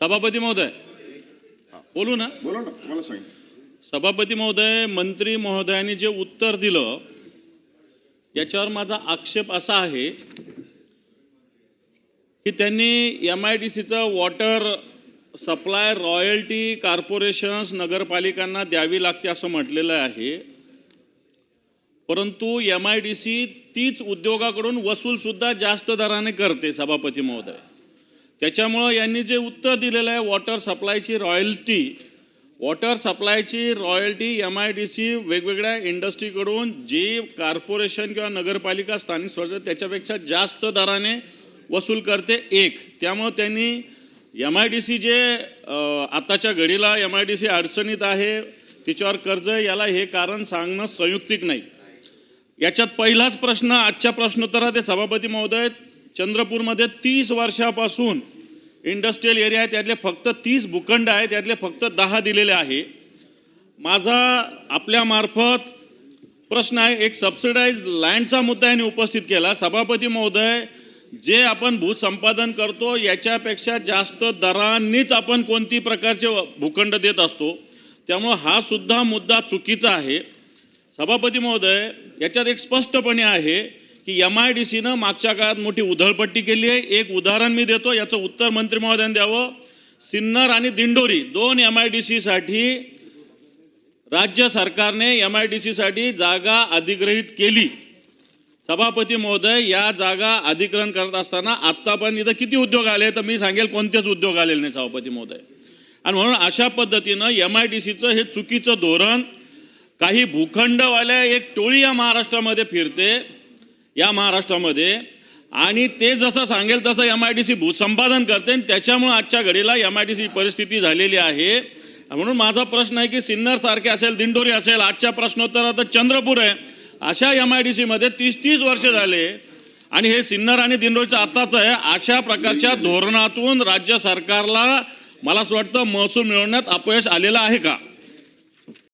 सभापती महोदय. बोलू ना? बोला ना तुम्हाला सांग. सभापती महोदय मंत्री महोदयांनी जे उत्तर दिलं याच्यावर माझा आक्षेप असा आहे की त्यांनी एम आय डी सीचं वॉटर सप्लाय रॉयल्टी कॉर्पोरेशन्स नगरपालिकांना द्यावी लागते असं म्हटलेलं आहे. परंतु एम आय डी सी तीच उद्योगाकडून वसूल सुद्धा जास्त दराने करते सभापती महोदय. त्याच्यामुळं यांनी जे उत्तर दिलेलं आहे वॉटर सप्लायची royalty water सप्लायची royalty M I D C वेगवेगळ्या इंडस्ट्रीकडून जे कॉर्पोरेशन किंवा नगरपालिका स्थानिक स्वराज्य त्याच्यापेक्षा जास्त दराने वसूल करते एक. त्यामुळं त्यांनी एम आय डी सी जे आताच्या घडीला एम आय डी सी अडचणीत आहे तिच्यावर कर्ज याला हे कारण सांगणं संयुक्तिक नाही. याच्यात पहिलाच प्रश्न आजच्या प्रश्नोत्तरात ते सभापती महोदय चंद्रपूरमध्ये तीस वर्षापासून इंडस्ट्रीयल एरिया आहे त्यातले फक्त तीस भूखंड आहे त्यातले फक्त दहा दिलेले आहे. माझा आपल्यामार्फत प्रश्न आहे एक सबसिडाईज लँडचा मुद्दा यांनी उपस्थित केला. सभापती महोदय जे आपण भूसंपादन करतो याच्यापेक्षा जास्त दरांनीच आपण कोणती प्रकारचे भूखंड देत असतो. त्यामुळं हा सुद्धा मुद्दा चुकीचा आहे. सभापती महोदय याच्यात एक स्पष्टपणे आहे की एम आय डी सीनं मागच्या काळात मोठी उधळपट्टी केली आहे. एक उदाहरण मी देतो याचं उत्तर मंत्री महोदयांनी द्यावं. सिन्नर आणि दिंडोरी दोन एम आय डी सीसाठी राज्य सरकारने एम आय डी सीसाठी जागा अधिग्रहित केली. सभापती महोदय या जागा अधिग्रहण करत असताना आत्तापर्यंत इथं किती उद्योग आले तर मी सांगेल कोणतेच उद्योग आलेले नाही सभापती महोदय. आणि म्हणून अशा पद्धतीनं एम आय डी सीचं हे चुकीचं धोरण काही भूखंडवाल्या एक टोळी या महाराष्ट्रामध्ये फिरते. या महाराष्ट्रामध्ये. आणि ते जसं सांगेल तसं एम आय डी सी भूसंपादन करते आणि त्याच्यामुळं आजच्या घडीला एम आय डी सी परिस्थिती झालेली आहे. म्हणून माझा प्रश्न आहे की सिन्नर सारखे असेल दिंडोरी असेल आजच्या प्रश्नोत्तरात चंद्रपूर आहे. अशा एम आय डी सीमध्ये तीस तीस वर्ष झाले. आणि हे सिन्नर आणि दिंडोरीचं आत्ताच आहे. अशा प्रकारच्या धोरणातून राज्य सरकारला मला असं वाटतं महसूल मिळवण्यात अपयश आलेलं आहे का?